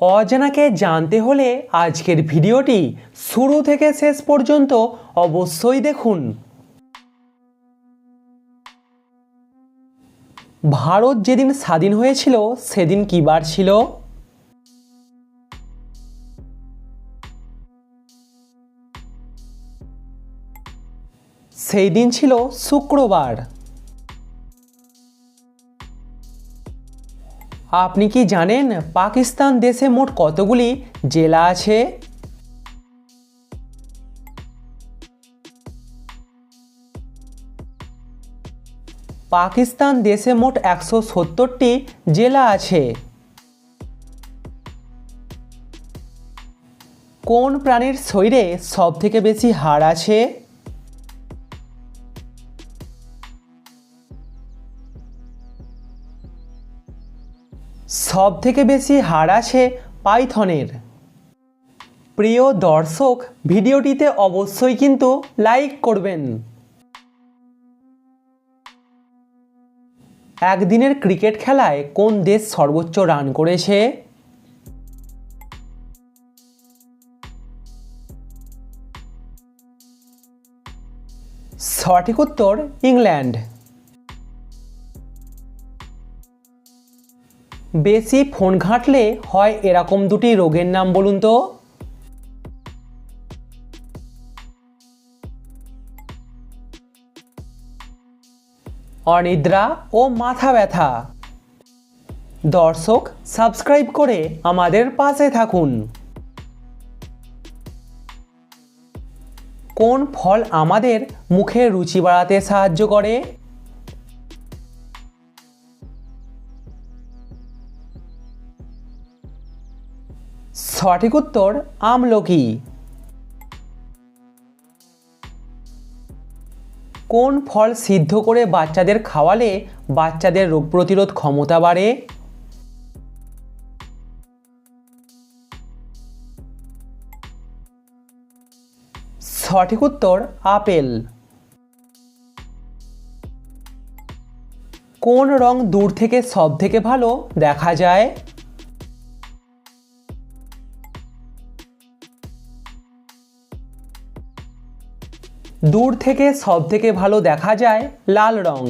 অজানাকে জানতে হলে আজকের ভিডিওটি শুরু থেকে শেষ পর্যন্ত অবশ্যই দেখুন। ভারত যেদিন স্বাধীন হয়েছিল, সেদিন কী বার ছিল? সেই দিন ছিল শুক্রবার। আপনি কি জানেন পাকিস্তান দেশে মোট কতগুলি জেলা আছে? পাকিস্তান দেশে মোট একশো সত্তরটি জেলা আছে। কোন প্রাণীর শরীরে সবথেকে বেশি হাড় আছে? সব থেকে বেশি হাড় আছে পাইথনের। প্রিয় দর্শক, ভিডিওটিতে অবশ্যই কিন্তু লাইক করবেন। একদিনের ক্রিকেট খেলায় কোন দেশ সর্বোচ্চ রান করেছে? সঠিক উত্তর, ইংল্যান্ড। বেশি ফোন ঘাঁটলে হয় এরকম দুটি রোগের নাম বলুন তো? অনিদ্রা ও মাথা ব্যথা। দর্শক, সাবস্ক্রাইব করে আমাদের পাশে থাকুন। কোন ফল আমাদের মুখে রুচি বাড়াতে সাহায্য করে? সঠিক উত্তর, আমলকি। কোন ফল সিদ্ধ করে বাচ্চাদের খাওয়ালে বাচ্চাদের রোগ প্রতিরোধ ক্ষমতা বাড়ে? সঠিক উত্তর, আপেল। কোন রং দূর থেকে সব থেকে ভালো দেখা যায়? দূর থেকে সব থেকে ভালো দেখা যায় লাল রং।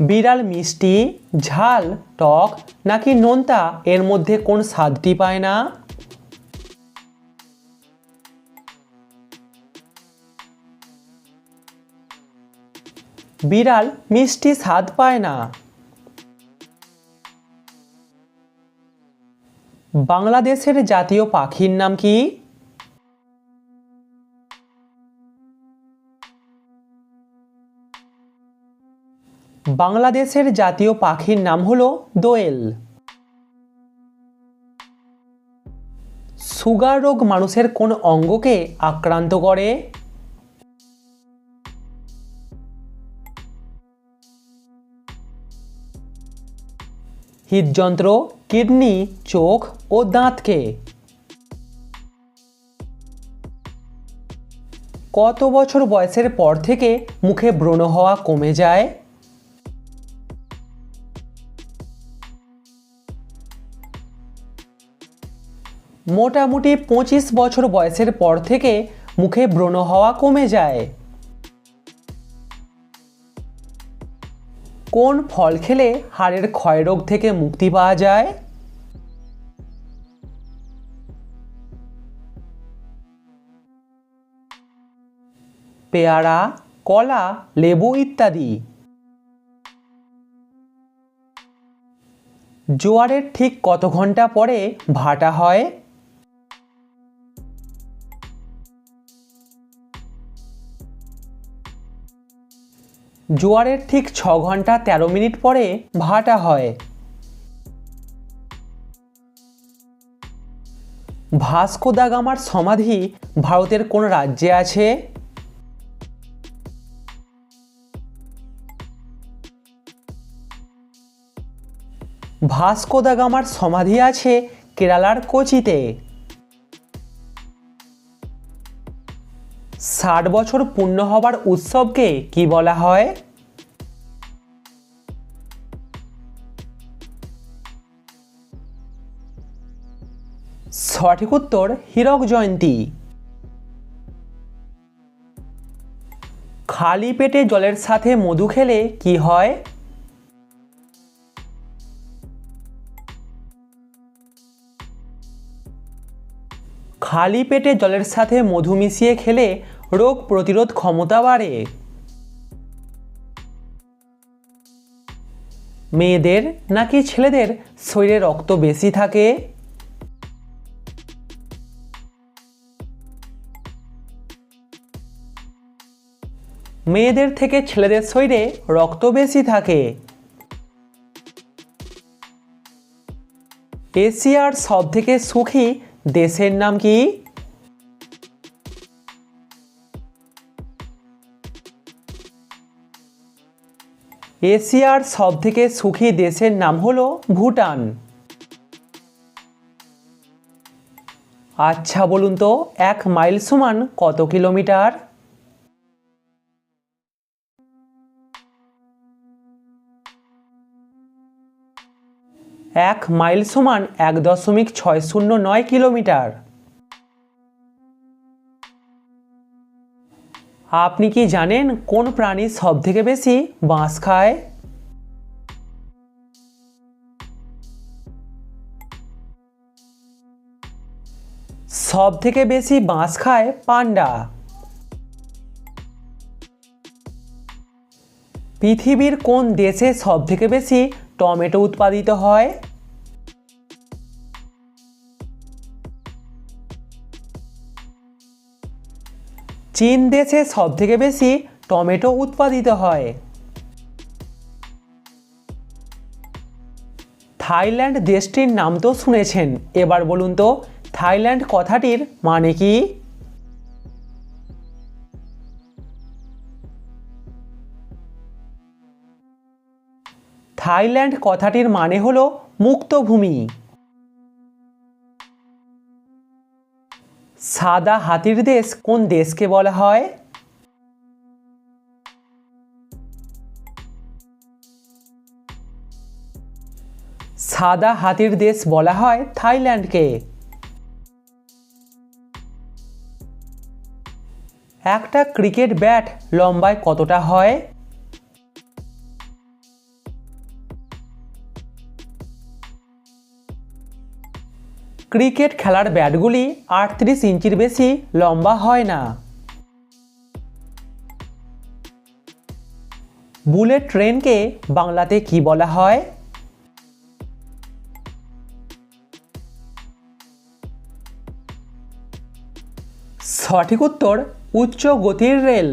বিড়াল মিষ্টি, ঝাল, টক নাকি নোনতা, এর মধ্যে কোন স্বাদটি পায় না? বিড়াল মিষ্টি স্বাদ পায় না। বাংলাদেশের জাতীয় পাখির নাম কি? বাংলাদেশের জাতীয় পাখির নাম হলো দোয়েল। সুগার রোগ মানুষের কোন অঙ্গকে আক্রান্ত করে? হৃদযন্ত্র, কিডনি, চোখ ও দাঁতকে। কত বছর বয়সের পর থেকে মুখে ব্রণ হওয়া কমে যায়? মোটামুটি পঁচিশ বছর বয়সের পর থেকে মুখে ব্রণ হওয়া কমে যায়। কোন ফল খেলে হাড়ের ক্ষয়রোগ থেকে মুক্তি পাওয়া যায়? পেয়ারা, কলা, লেবু ইত্যাদি। জোয়ারের ঠিক কত ঘণ্টা পরে ভাটা হয়? জোয়ারের ঠিক ছ ঘণ্টা তেরো মিনিট পরে ভাটা হয়। ভাস্কো দা গামার সমাধি ভারতের কোন রাজ্যে আছে? ভাস্কো দা গামার সমাধি আছে কেরালার কোচিতে। ষাট বছর পূর্ণ হবার উৎসবকে কি বলা হয়? সঠিক উত্তর, হীরক জয়ন্তী। খালি পেটে জলের সাথে মধু খেলে কি হয়? খালি পেটে জলের সাথে মধু মিশিয়ে খেলে রোগ প্রতিরোধ ক্ষমতা বাড়ে। মেয়েদের নাকি ছেলেদের শরীরে রক্ত বেশি থাকে? মেয়েদের থেকে ছেলেদের শরীরে রক্ত বেশি থাকে। এশিয়ার সব থেকে সুখী দেশের নাম কি? এশিয়ার সব থেকে সুখী দেশের নাম হলো ভুটান। আচ্ছা বলুন তো, এক মাইল সমান কত কিলোমিটার? এক মাইল সমান এক দশমিক ছয় শূন্য নয় কিলোমিটার। আপনি কি জানেন কোন প্রাণী সব থেকে বেশি বাঁশ খায়? সব থেকে বেশি বাঁশ খায় পান্ডা। পৃথিবীর কোন দেশে সব থেকে বেশি টমেটো উৎপাদিত হয়? চীন দেশে সব থেকে বেশি টমেটো উৎপাদিত হয়। থাইল্যান্ড দেশটির নাম তো শুনেছেন। এবার বলুন তো, থাইল্যান্ড কথাটির মানে কি? থাইল্যান্ড কথাটির মানে হলো মুক্ত সাদা হাতির দেশ কোন দেশকে বলা হয়? সাদা হাতির দেশ বলা হয় থাইল্যান্ডকে। একটা ক্রিকেট ব্যাট লম্বায় কতটা হয়? ক্রিকেট খেলার ব্যাটগুলি আটত্রিশ ইঞ্চির বেশি লম্বা হয় না। বুলেট ট্রেনকে বাংলাতে কি বলা হয়? সঠিক উত্তর, উচ্চ গতির রেল।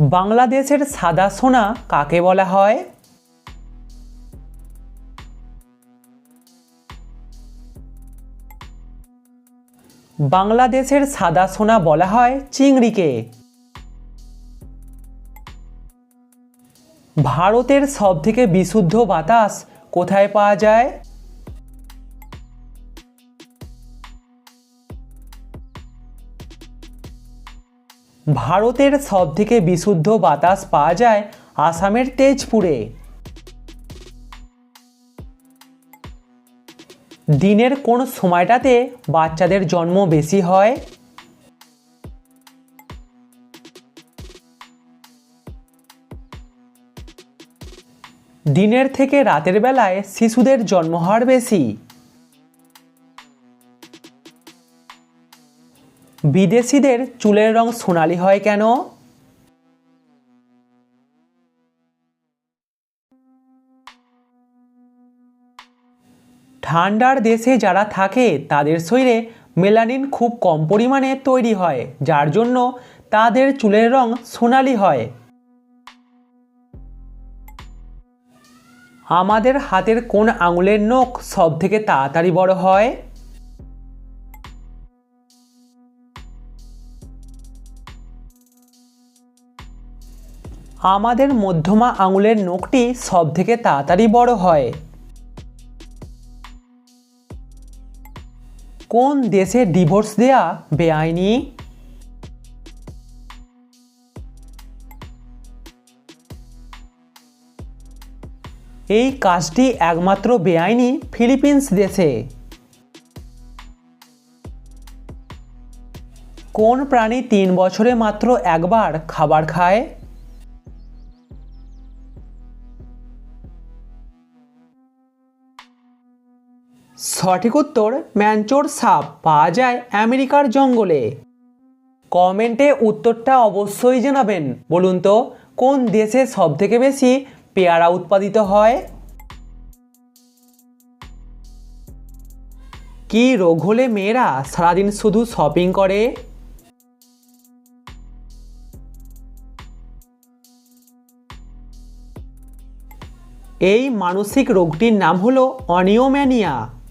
বাংলাদেশের সাদা সোনা কাকে বলা হয়? বাংলাদেশের সাদা সোনা বলা হয় চিংড়িকে। ভারতের সবথেকে বিশুদ্ধ বাতাস কোথায় পাওয়া যায়? ভারতের সবথেকে বিশুদ্ধ বাতাস পাওয়া যায় আসামের তেজপুরে। দিনের কোন সময়টাতে বাচ্চাদের জন্ম বেশি হয়? দিনের থেকে রাতের বেলায় শিশুদের জন্মহার বেশি। বিদেশিদের চুলের রং সোনালি হয় কেন? ঠান্ডার দেশে যারা থাকে, তাদের শরীরে মেলানিন খুব কম পরিমাণে তৈরি হয়, যার জন্য তাদের চুলের রং সোনালি হয়। আমাদের হাতের কোন আঙুলের নখ সব থেকে তাড়াতাড়ি বড় হয়? আমাদের মধ্যমা আঙুলের নখটি সব থেকে তাড়াতাড়ি বড় হয়। কোন দেশে ডিভোর্স দেয়া বেআইনি? এই কাজটি একমাত্র বেআইনি ফিলিপিন্স দেশে। কোন প্রাণী তিন বছরে মাত্র একবার খাবার খায়? সঠিক উত্তর ম্যানচোর সাপ। পাওয়া যায় আমেরিকার জঙ্গলে। কমেন্টে উত্তরটা অবশ্যই জানাবেন। বলুন তো, কোন দেশে সবথেকে বেশি পেয়ারা উৎপাদিত হয়? কি রোগ হলে মেয়েরা সারাদিন শুধু শপিং করে? এই মানসিক রোগটির নাম হলো অনিওম্যানিয়া।